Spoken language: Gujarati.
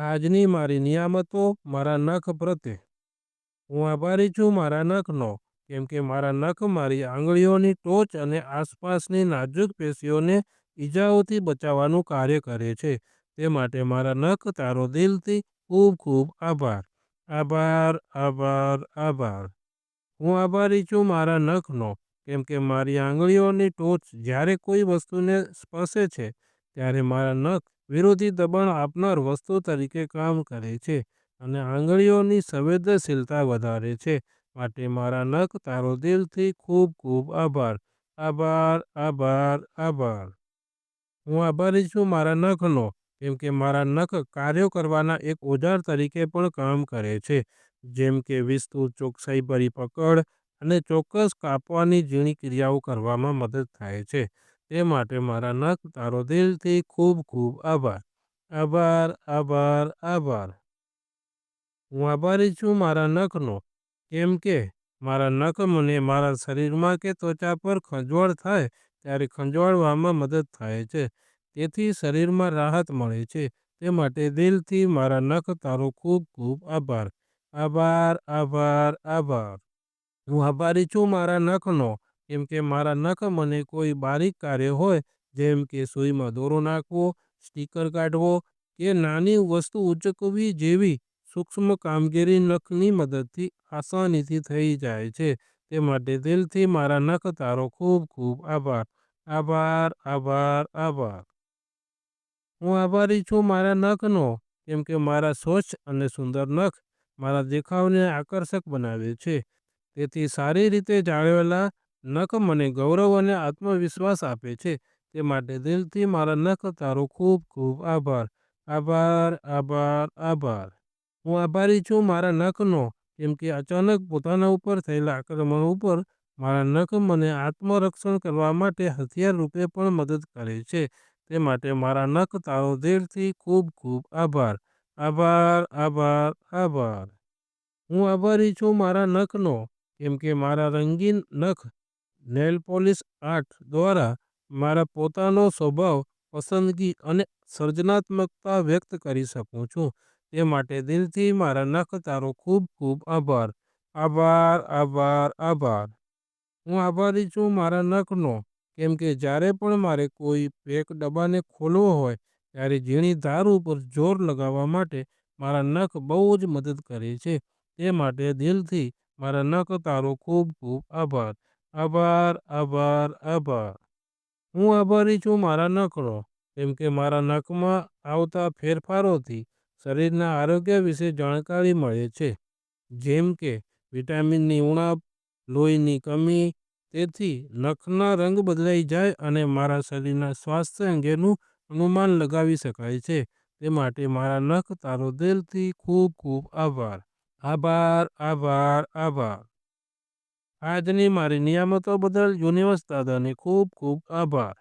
આજની મારી નિયામતો મારા નખ પ્રત્યે. હું આભારી છું મારા નખનો, કેમ કે મારા નખ મારી આંગળીઓની ટોચ અને આસપાસની નાજુક પેશીઓને ઈજાઓથી બચાવવાનું કાર્ય કરે છે. તે માટે મારા નખ તારો દિલથી ખૂબ ખૂબ આભાર. આભાર, આભાર, આભાર. હું આભારી છું મારા નખનો, કેમ કે મારી આંગળીઓની ટોચ જ્યારે કોઈ વસ્તુને સ્પર્શે છે, ત્યારે મારા નખ વિરોધી દબાણ આપનાર વસ્તુ તરીકે કામ કરે છે અને આંગળીઓની સંવેદનશીલતા વધારે છે. માટે મારા નખ તારો દિલથી ખૂબ ખૂબ આભાર. આભાર, આભાર, આભાર. હું આભારી છું મારા નખનો, કેમ કે મારા નખ કાર્યો કરવાના એક ઓજાર તરીકે પણ કામ કરે છે, જેમ કે વિસ્તૃત, ચોકસાઈ ભરી પકડ અને ચોક્કસ કાપવાની ઝીણી ક્રિયાઓ કરવામાં મદદ થાય છે. તે માટે મારા નખ તારો દિલથી ખૂબ ખૂબ આભાર. આભાર, આભાર, આભાર. હું આભારી છું મારા નખનો, કેમ કે મારા નખ મને મારા શરીરમાં કે ત્વચા પર ખંજવાળ થાય ત્યારે ખંજવાળવામાં મદદ થાય છે, તેથી શરીરમાં રાહત મળે છે. તે માટે દિલથી મારા નખ તારો ખૂબ ખૂબ આભાર. આભાર, આભાર, આભાર. હું આભારી છું મારા નખનો, કેમ કે મારા નખ મને કોઈ બારીક કાર્ય હોય, જેમ કે સુઈમાં દોરો નાખવો, સ્ટીકર કાઢવો કે નાની વસ્તુ ઉંચકવી જેવી સૂક્ષ્મ કામગીરી નખની મદદથી આસાનીથી થઈ જાય છે. તે માટે દિલથી મારા નખ તારો ખૂબ ખૂબ આભાર. આભાર, આભાર, આભાર. હું આભારી છું મારા નખનો, કેમ કે મારા સ્વચ્છ અને સુંદર નખ મારા દેખાવને આકર્ષક બનાવે છે. તેથી સારી રીતે જાળવેલા નખ મને ગૌરવ અને આત્મવિશ્વાસ આપે છે. તે માટે દિલથી મારા નખ તારો ખૂબ ખૂબ આભાર. આભાર, આભાર, આભાર. હું આભારી છું મારા નખનો, કેમ કે અચાનક પોતાના ઉપર થયેલા આક્રમણ ઉપર મારા નખ મને આત્મરક્ષણ કરવા માટે હથિયાર રૂપે પણ મદદ કરે છે. તે માટે મારા નખ તારો દિલથી ખૂબ ખૂબ આભાર. આભાર, આભાર, આભાર. હું આભારી છું મારા નખનો, કેમ કે મારા રંગીન નખ નેઇલપોલિશ આર્ટ દ્વારા મારા પોતાનો સ્વભાવ, પસંદગી અને સર્જનાત્મકતા વ્યક્ત કરી શકું છું. તે માટે દિલથી મારા નખ તારો ખૂબ ખૂબ આભાર. આભાર, આભાર, આભાર. હું આભારી છું મારા નખનો, કેમ કે જ્યારે પણ મારે કોઈ પેક ડબ્બાને ખોલવો હોય ત્યારે ઝીણી ધાર ઉપર જોર લગાવવા માટે મારા નખ બહુ જ મદદ કરે છે. તે માટે દિલથી મારા નખ તારો ખૂબ ખૂબ આભાર. આભાર, આભાર, આભાર. હું આભારી છું મારા નખનો, કેમ કે મારા નખમાં આવતા ફેરફારોથી શરીરના આરોગ્ય વિશે જાણકારી મળે છે, જેમ કે વિટામિનની ઉણપ, લોહીની કમી. તેથી નખના રંગ બદલાઈ જાય અને મારા શરીરના સ્વાસ્થ્ય અંગેનું અનુમાન લગાવી શકાય છે. તે માટે મારા નખ તારો દિલથી ખૂબ ખૂબ આભાર. આભાર, આભાર, આભાર. આજની મારી નિયામતો બદલ યુનિવર્સ દાદાને ખૂબ ખૂબ આભાર.